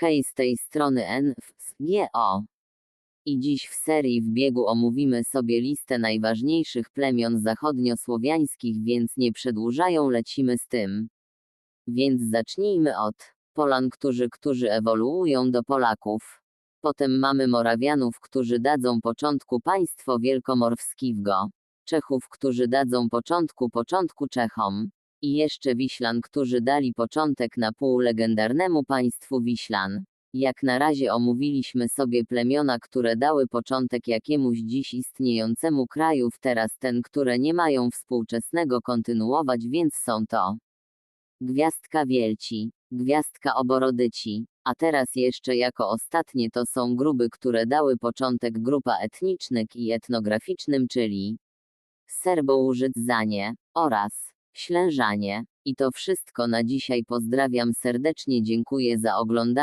Hej z tej strony NFSGO. I dziś w serii w biegu omówimy sobie listę najważniejszych plemion zachodniosłowiańskich, więc nie przedłużają lecimy z tym. Więc zacznijmy od Polan, którzy, którzy ewoluują do Polaków. Potem mamy Morawianów, którzy dadzą początku państwo wielkomorwskiwgo. Czechów, którzy dadzą początku początku Czechom. I jeszcze Wiślan, którzy dali początek na pół legendarnemu państwu Wiślan. Jak na razie omówiliśmy sobie plemiona, które dały początek jakiemuś dziś istniejącemu kraju, teraz ten, które nie mają współczesnego kontynuować, więc są to Gwiazdka Wielci, Gwiazdka Oborodyci, a teraz jeszcze jako ostatnie to są gruby, które dały początek grupa etnicznych i etnograficznym, czyli Serbołużydzanie oraz Ślężanie. I to wszystko na dzisiaj pozdrawiam serdecznie, dziękuję za oglądanie.